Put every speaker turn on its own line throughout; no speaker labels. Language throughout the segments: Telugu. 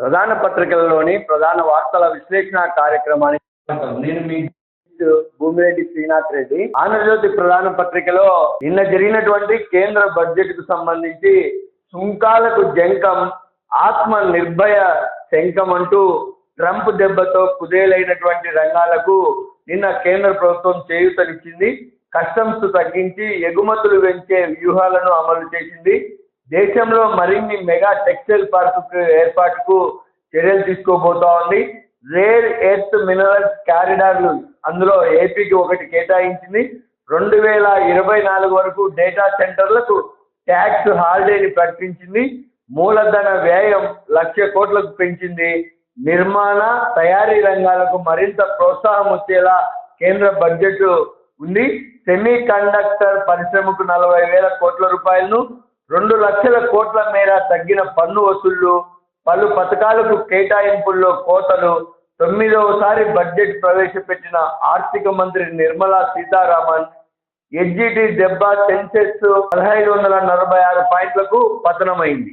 ప్రధాన పత్రికలలోని ప్రధాన వార్తల విశ్లేషణ కార్యక్రమానికి నేను మీ భూమిరెడ్డి శ్రీనాథ్ రెడ్డి. ఆంధ్రజ్యోతి ప్రధాన పత్రికలో నిన్న జరిగినటువంటి కేంద్ర బడ్జెట్కు సంబంధించి సుంకాలకు జంకం ఆత్మ నిర్భయ శంకం అంటూ ట్రంప్ దెబ్బతో కుదేలైనటువంటి రంగాలకు నిన్న కేంద్ర ప్రభుత్వం చేయూతనిచ్చింది. కస్టమ్స్ తగ్గించి ఎగుమతులు పెంచే వ్యూహాలను అమలు చేసింది. దేశంలో మరిన్ని మెగా టెక్స్టైల్ పార్కు ఏర్పాటుకు చర్యలు తీసుకోబోతా ఉంది. రేర్ ఎర్త్ మినరల్స్ క్యారిడార్లు అందులో ఏపీకి ఒకటి కేటాయించింది. రెండు వేల ఇరవై నాలుగు వరకు డేటా సెంటర్లకు ట్యాక్స్ హాలిడేని ప్రకటించింది. మూలధన వ్యయం లక్ష కోట్లకు పెంచింది. నిర్మాణ తయారీ రంగాలకు మరింత ప్రోత్సాహం వచ్చేలా కేంద్ర బడ్జెట్ ఉంది. సెమీ కండక్టర్ పరిశ్రమకు నలభై వేల కోట్ల రూపాయలను రెండు లక్షల కోట్ల మేర తగ్గిన పన్ను వసూళ్ళు పలు పథకాలకు కేటాయింపుల్లో కోతలు తొమ్మిదవసారి బడ్జెట్ ప్రవేశపెట్టిన ఆర్థిక మంత్రి నిర్మలా సీతారామన్ ఎస్జిటి దెబ్బ సెన్సెస్ పదహైదు వందల నలభై ఆరు పాయింట్లకు పతనమైంది.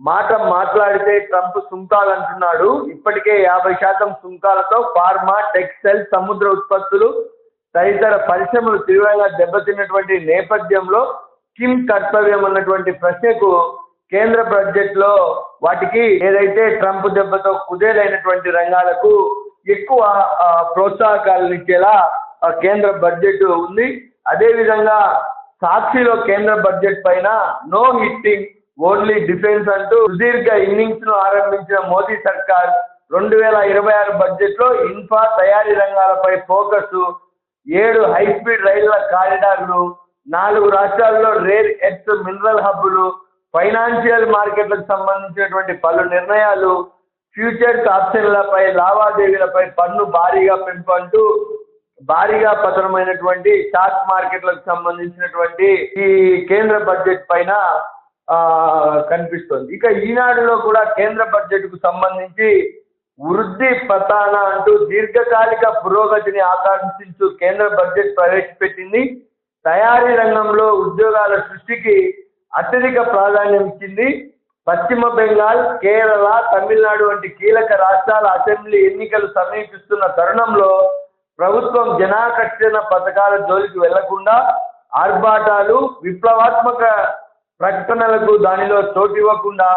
మాట మాట్లాడితే ట్రంప్ సుంకాలు అంటున్నాడు ఇప్పటికే యాభై శాతం సుంకాలతో ఫార్మా టెక్స్టైల్ సముద్ర ఉత్పత్తులు తదితర పరిశ్రమలు తీవ్రంగా దెబ్బతిన్నటువంటి నేపథ్యంలో కిమ్ కర్తవ్యం అన్నటువంటి ప్రశ్నకు కేంద్ర బడ్జెట్లో వాటికి ఏదైతే ట్రంప్ దెబ్బతో కుదేలైనటువంటి రంగాలకు ఎక్కువ ప్రోత్సాహకాలను ఇచ్చేలా కేంద్ర బడ్జెట్ ఉంది. అదేవిధంగా సాక్షిలో కేంద్ర బడ్జెట్ పైన నో హిట్టింగ్ ఓన్లీ డిఫెన్స్ అంటూ సుదీర్ఘ ఇన్నింగ్స్ను ఆరంభించిన మోదీ సర్కార్ రెండు వేల ఇరవై ఆరు బడ్జెట్లో ఇన్ఫా తయారీ రంగాలపై ఫోకస్ ఏడు హై స్పీడ్ రైళ్ళ కారిడార్లు నాలుగు రాష్ట్రాల్లో రేర్ ఎర్త్ మినరల్ హబ్బులు ఫైనాన్షియల్ మార్కెట్లకు సంబంధించినటువంటి పలు నిర్ణయాలు ఫ్యూచర్స్ ఆప్షన్లపై లావాదేవీలపై పన్ను భారీగా పెంపు అంటూ భారీగా పతనమైనటువంటి స్టాక్ మార్కెట్లకు సంబంధించినటువంటి ఈ కేంద్ర బడ్జెట్ పైన కనిపిస్తుంది. ఇక ఈనాడులో కూడా కేంద్ర బడ్జెట్కు సంబంధించి వృద్ధి పతాన అంటూ దీర్ఘకాలిక పురోగతిని ఆకాంక్షించు కేంద్ర బడ్జెట్ ప్రవేశపెట్టింది. తయారీ రంగంలో ఉద్యోగాల సృష్టికి అత్యధిక ప్రాధాన్యం ఇచ్చింది పశ్చిమ బెంగాల్ కేరళ తమిళనాడు వంటి కీలక రాష్ట్రాల అసెంబ్లీ ఎన్నికలు సమీపిస్తున్న తరుణంలో ప్రభుత్వం జనాకర్షణ పథకాల జోలికి వెళ్ళకుండా ఆర్భాటాలు విప్లవాత్మక ప్రకటనలకు దానిలో చోటు ఇవ్వకుండా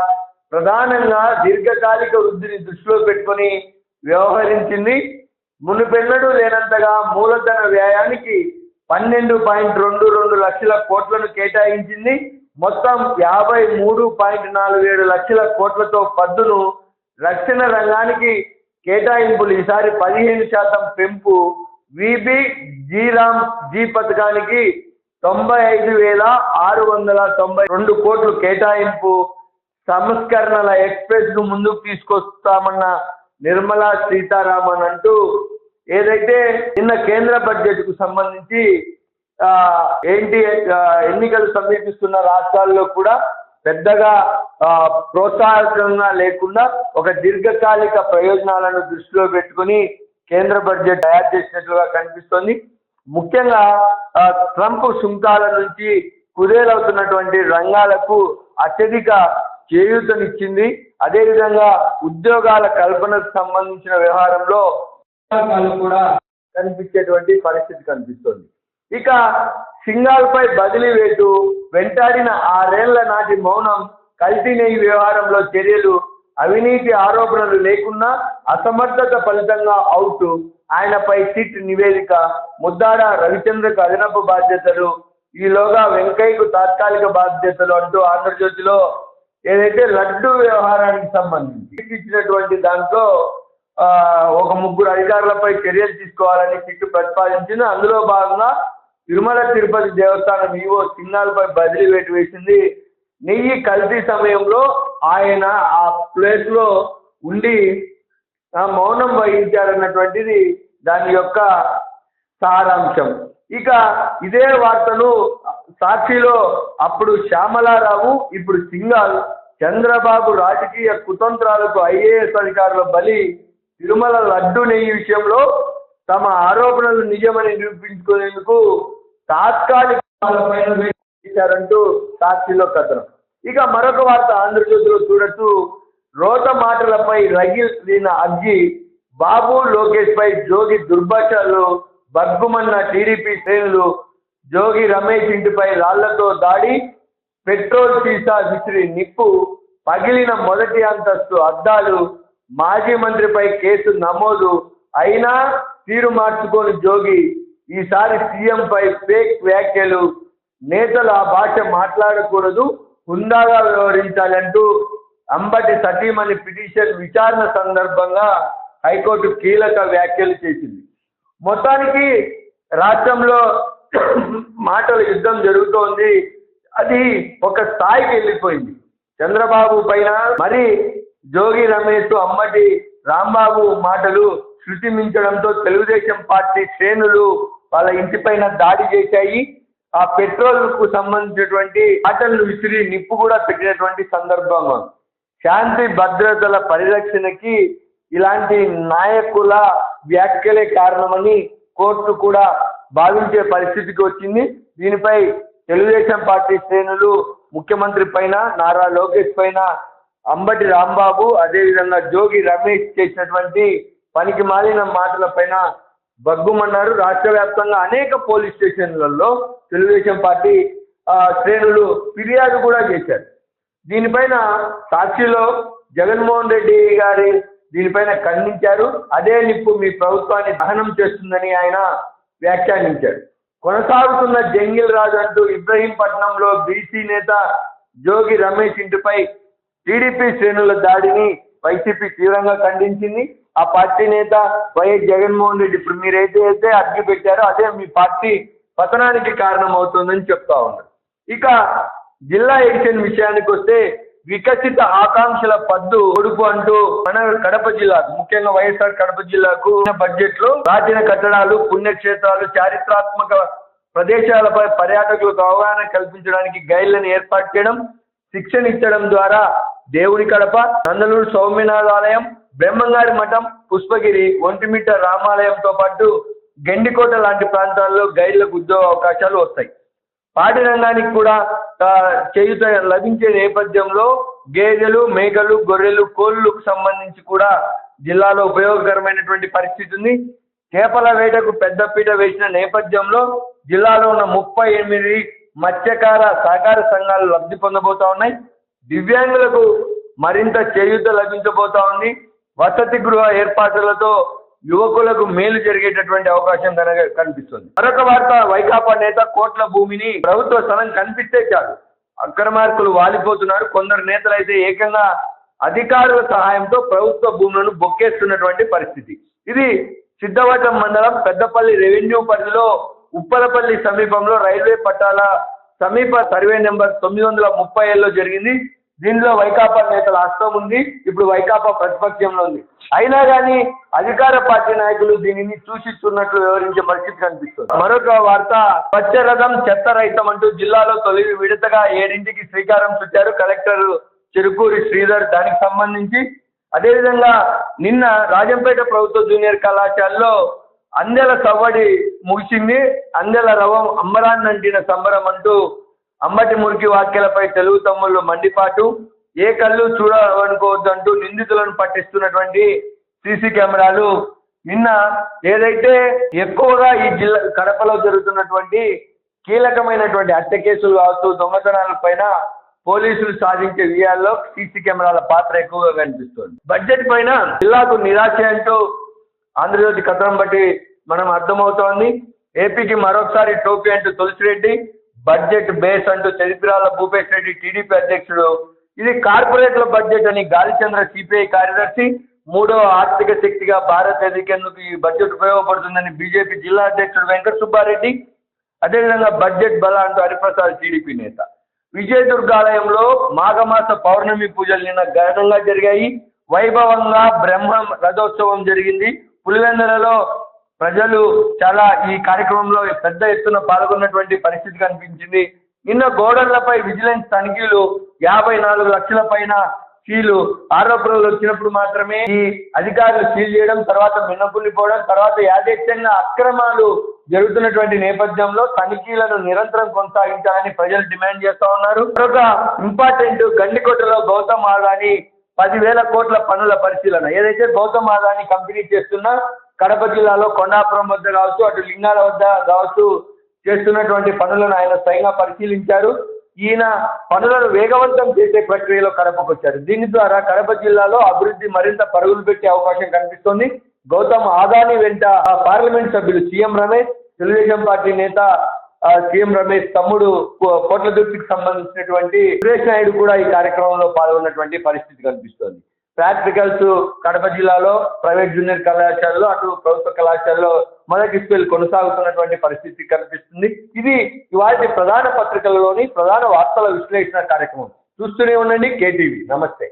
ప్రధానంగా దీర్ఘకాలిక వృద్ధిని దృష్టిలో పెట్టుకొని వ్యవహరించింది. మునుపెన్నడూ లేనంతగా మూలధన వ్యయానికి పన్నెండు పాయింట్ రెండు రెండు లక్షల కోట్లను కేటాయించింది. మొత్తం యాభై మూడు పాయింట్ నాలుగు ఏడు లక్షల కోట్లతో పద్దును రక్షణ రంగానికి కేటాయింపులు. ఈసారి పదిహేను శాతం పెంపు. విబి జీరామ్ జీ పథకానికి తొంభై ఐదు వేల ఆరు వందల తొంభై రెండు కోట్లు కేటాయింపు. సంస్కరణల ఎక్స్ప్రెస్ను ముందుకు తీసుకొస్తామన్న నిర్మలా సీతారామన్ అంటూ ఏదైతే నిన్న కేంద్ర బడ్జెట్కు సంబంధించి ఆ, ఏంటి ఎన్నికలు సమీపిస్తున్న రాష్ట్రాల్లో కూడా పెద్దగా ప్రోత్సాహకంగా లేకుండా ఒక దీర్ఘకాలిక ప్రయోజనాలను దృష్టిలో పెట్టుకుని కేంద్ర బడ్జెట్ తయారు చేసినట్లుగా కనిపిస్తోంది. ముఖ్యంగా ట్రంప్ సుంకాల నుంచి కుదేలవుతున్నటువంటి రంగాలకు అత్యధిక చేయూతనిచ్చింది. అదేవిధంగా ఉద్యోగాల కల్పనకు సంబంధించిన వ్యవహారంలో కూడా కనిపించేటువంటి పరిస్థితి కనిపిస్తుంది. ఇక సింగాల్పై బదిలీ వేటు వెంటాడిన ఆరేళ్ళ నాటి మౌనం కల్తీ నెయ్యి వ్యవహారంలో చర్యలు అవినీతి ఆరోపణలు లేకున్నా అసమర్థత ఫలితంగా అవుట్ ఆయనపై సిట్ నివేదిక ముద్దాడ రవిచంద్రకు అదనపు బాధ్యతలు ఈలోగా వెంకయ్యకు తాత్కాలిక బాధ్యతలు అంటూ ఆంధ్రజ్యోతిలో ఏదైతే లడ్డు వ్యవహారానికి సంబంధించి ఇచ్చినటువంటి దాంట్లో ఒక ముగ్గురు అధికారులపై చర్యలు తీసుకోవాలని సిట్టు ప్రతిపాదించింది. అందులో భాగంగా తిరుమల తిరుపతి దేవస్థానం ఈవో సిగ్నల్పై బదిలీ వేటు వేసింది. నెయ్యి కల్తీ సమయంలో ఆయన ఆ ప్లేస్లో ఉండి ఆ మౌనం వహించారన్నటువంటిది దాని యొక్క సారాంశం. ఇక ఇదే వార్తను సాక్షిలో అప్పుడు శ్యామలారావు ఇప్పుడు సింగాల్ చంద్రబాబు రాజకీయ కుతంత్రాలకు ఐఏఎస్ అధికారుల బలి తిరుమల లడ్డు నెయ్యి విషయంలో తమ ఆరోపణలు నిజమని నిరూపించుకునేందుకు తాత్కాలిక వాళ్ళపైన సాక్షిలో కథనం. ఇక మరొక వార్త ఆంధ్రజ్యోతిలో చూడొచ్చు. రోత మాటలపై రగిలిన అగ్గి బాబు లోకేష్ పై జోగి దుర్భాషలు బగ్గుమన్న టీడీపీ శ్రేణులు జోగి రమేష్ ఇంటిపై రాళ్ళతో దాడి పెట్రోల్ సీసా విసిరి నిప్పు పగిలిన మొదటి అంతస్తు అద్దాలు మాజీ మంత్రిపై కేసు నమోదు అయినా తీరు మార్చుకోని జోగి ఈసారి సీఎంపై ఫేక్ వ్యాఖ్యలు. నేతలు ఆ భాష మాట్లాడకూడదు హుందాగా వ్యవహరించాలంటూ అంబటి సతీమణి పిటిషన్ విచారణ సందర్భంగా హైకోర్టు కీలక వ్యాఖ్యలు చేసింది. మొత్తానికి రాష్ట్రంలో మాటల యుద్ధం జరుగుతోంది. అది ఒక స్థాయికి వెళ్ళిపోయింది. చంద్రబాబు పైన మరి జోగి రమేష్ అమ్మటి రాంబాబు మాటలు శృతి మించడంతో తెలుగుదేశం పార్టీ శ్రేణులు వాళ్ళ ఇంటిపైన దాడి చేశాయి. ఆ పెట్రోల్కు సంబంధించినటువంటి ఆటలను విసిరి నిప్పు కూడా పెట్టినటువంటి సందర్భం శాంతి భద్రతల పరిరక్షణకి ఇలాంటి నాయకుల వ్యాఖ్యలే కారణమని కోర్టు కూడా భావించే పరిస్థితికి వచ్చింది. దీనిపై తెలుగుదేశం పార్టీ శ్రేణులు ముఖ్యమంత్రి పైన నారా లోకేష్ పైన అంబటి రాంబాబు అదేవిధంగా జోగి రమేష్ చేసినటువంటి పనికి మాలిన మాటలపైన భగ్గుమన్నారు బగ్గుమన్నారు. రాష్ట్ర వ్యాప్తంగా అనేక పోలీస్ స్టేషన్లలో తెలుగుదేశం పార్టీ శ్రేణులు ఫిర్యాదు కూడా చేశారు. దీనిపైన సాక్షిలో జగన్మోహన్ రెడ్డి గారి దీనిపైన ఖండించారు. అదే నిప్పు మీ ప్రభుత్వాన్ని దహనం చేస్తుందని ఆయన వ్యాఖ్యానించారు. కొనసాగుతున్న జంగిల్ రాజు అంటూ ఇబ్రహీంపట్నంలో బీసీ నేత జోగి రమేష్ ఇంటిపై టీడీపీ శ్రేణుల దాడిని వైసీపీ తీవ్రంగా ఖండించింది. ఆ పార్టీ నేత వైఎస్ జగన్మోహన్ రెడ్డి. ఇప్పుడు మీరు అయితే అగ్గి పెట్టారో అదే మీ పార్టీ పతనానికి కారణం అవుతుందని చెప్తా ఉన్నారు. ఇక జిల్లా ఎడిషన్ విషయానికి వస్తే వికసిత ఆకాంక్షల పద్దు కొడుకు అంటూ మన కడప జిల్లాకు ముఖ్యంగా వైఎస్ఆర్ కడప జిల్లాకు బడ్జెట్లో ప్రాచీన కట్టడాలు పుణ్యక్షేత్రాలు చారిత్రాత్మక ప్రదేశాలపై పర్యాటకులకు అవగాహన కల్పించడానికి గైడ్లను ఏర్పాటు చేయడం శిక్షణ ఇచ్చడం ద్వారా దేవుడి కడప నందలూరు సౌమ్యనాథ ఆలయం బ్రహ్మంగారి మఠం పుష్పగిరి ఒంటిమిట్ట రామాలయంతో పాటు గెండికోట లాంటి ప్రాంతాల్లో గైడ్లకు ఉద్యోగ అవకాశాలు వస్తాయి. పాడి రంగానికి కూడా చేయుత లభించే నేపథ్యంలో గేదెలు మేకలు గొర్రెలు కోళ్ళకు సంబంధించి కూడా జిల్లాలో ఉపయోగకరమైనటువంటి పరిస్థితి ఉంది. చేపల వేటకు పెద్దపీట వేసిన నేపథ్యంలో జిల్లాలో ఉన్న ముప్పై ఎనిమిది మత్స్యకార సహకార సంఘాలు లబ్ధి పొందబోతా ఉన్నాయి. దివ్యాంగులకు మరింత చేయూత లభించబోతా ఉంది. వసతి గృహ ఏర్పాట్లతో యువకులకు మేలు జరిగేటటువంటి అవకాశం కనుక కనిపిస్తుంది. మరొక వార్త వైకాపా నేత కోట్ల భూమిని ప్రభుత్వ స్థలం కనిపిస్తే చాలు. అక్రమార్కులు వాలిపోతున్నారు. కొందరు నేతలు అయితే ఏకంగా అధికారుల సహాయంతో ప్రభుత్వ భూములను బొక్కేస్తున్నటువంటి పరిస్థితి. ఇది సిద్ధవటం మండలం పెద్దపల్లి రెవెన్యూ పరిధిలో ఉప్పలపల్లి సమీపంలో రైల్వే పట్టాల సమీప సర్వే నెంబర్ తొమ్మిది వందల ముప్పై ఏళ్ళలో జరిగింది. దీనిలో వైకాపా నేతల హస్తం ఉంది. ఇప్పుడు వైకాపా ప్రతిపక్షంలో ఉంది. అయినా కానీ అధికార పార్టీ నాయకులు దీనిని చూసిస్తున్నట్లు వివరించే పరిస్థితి కనిపిస్తుంది. మరొక వార్త పచ్చరథం చెత్త రహితం అంటూ జిల్లాలో తొలి విడతగా ఏడింటికి శ్రీకారం చుట్టారు కలెక్టర్ చెరుకూరి శ్రీధర్. దానికి సంబంధించి అదేవిధంగా నిన్న రాజంపేట ప్రభుత్వ జూనియర్ కళాశాలలో అందెల సవ్వడి ముగిసింది. అందెల రవం అంబరాన్నంటిన సంబరం అంటూ అమ్మటి మురికి వాక్యాలపై తెలుగు తమ్ముళ్ళు మండిపాటు ఏ కళ్ళు చూడవనుకోవద్దంటూ నిందితులను పట్టిస్తున్నటువంటి సీసీ కెమెరాలు. నిన్న ఏదైతే ఎక్కువగా ఈ జిల్లా కడపలో జరుగుతున్నటువంటి కీలకమైనటువంటి హత్య కేసులు కావచ్చు దొంగతనాల పైన పోలీసులు సాధించే విజయాల్లో సీసీ కెమెరాల పాత్ర ఎక్కువగా కనిపిస్తుంది. బడ్జెట్ పైన జిల్లాకు నిరాశ అంటూ ఆంధ్రజ్యోతి కథనం బట్టి మనం అర్థమవుతోంది. ఏపీకి మరొకసారి టోపీ అంటూ తులసిరెడ్డి బడ్జెట్ బేస్ అంటూ చరిత్రాల భూపేష్ రెడ్డి టీడీపీ అధ్యక్షుడు. ఇది కార్పొరేట్ల బడ్జెట్ అని గాలిచంద్ర సిపిఐ కార్యదర్శి. మూడో ఆర్థిక శక్తిగా భారత్ ఎదిగేందుకు ఈ బడ్జెట్ ఉపయోగపడుతుందని బీజేపీ జిల్లా అధ్యక్షుడు వెంకట సుబ్బారెడ్డి. అదేవిధంగా బడ్జెట్ బల అంటూ హరిప్రసాద్ టీడీపీ నేత. విజయదుర్గాలయంలో మాఘమాస పౌర్ణమి పూజలు నిన్న ఘనంగా జరిగాయి. వైభవంగా బ్రహ్మ రథోత్సవం జరిగింది. పులివెందులలో ప్రజలు చాలా ఈ కార్యక్రమంలో పెద్ద ఎత్తున పాల్గొన్నటువంటి పరిస్థితి కనిపించింది. నిన్న గోడళ్ళపై విజిలెన్స్ తనిఖీలు యాభై నాలుగు లక్షల పైన సీలు ఆరోపణలు వచ్చినప్పుడు మాత్రమే ఈ అధికారులు సీల్ చేయడం తర్వాత మిన్నపుల్లిపోవడం తర్వాత యాదృచ్ఛంగా అక్రమాలు జరుగుతున్నటువంటి నేపథ్యంలో తనిఖీలను నిరంతరం కొనసాగించాలని ప్రజలు డిమాండ్ చేస్తా ఉన్నారు. మరొక ఇంపార్టెంట్ గండికోటలో గౌతమ్ ఆదాని పదివేల కోట్ల పనుల పరిశీలన. ఏదైతే గౌతమ్ ఆదాని కంపెనీ చేస్తున్న కడప జిల్లాలో కొండాపురం వద్ద కావచ్చు అటు లింగాల వద్ద కావచ్చు చేస్తున్నటువంటి పనులను ఆయన స్వయంగా పరిశీలించారు. ఈయన పనులను వేగవంతం చేసే ప్రక్రియలో కడపకు వచ్చారు. దీని ద్వారా కడప జిల్లాలో అభివృద్ధి మరింత పరుగులు పెట్టే అవకాశం కనిపిస్తోంది. గౌతమ్ ఆదాని వెంట ఆ పార్లమెంట్ సభ్యులు సీఎం రమేష్ తెలుగుదేశం పార్టీ నేత సీఎం రమేష్ తమ్ముడు కో- కోట్లదుర్తికి సంబంధించినటువంటి సురేష్ నాయుడు కూడా ఈ కార్యక్రమంలో పాల్గొన్నటువంటి పరిస్థితి కనిపిస్తోంది. ప్రాక్టికల్స్ కడప జిల్లాలో ప్రైవేట్ జూనియర్ కళాశాలలో అటు ప్రభుత్వ కళాశాలలో మొదటి స్కూల్ కొనసాగుతున్నటువంటి పరిస్థితి కనిపిస్తుంది. ఇది ఇవాళ ప్రధాన పత్రికలలోని ప్రధాన వార్తల విశ్లేషణ కార్యక్రమం. చూస్తూనే ఉండండి కేటీవీ. నమస్తే.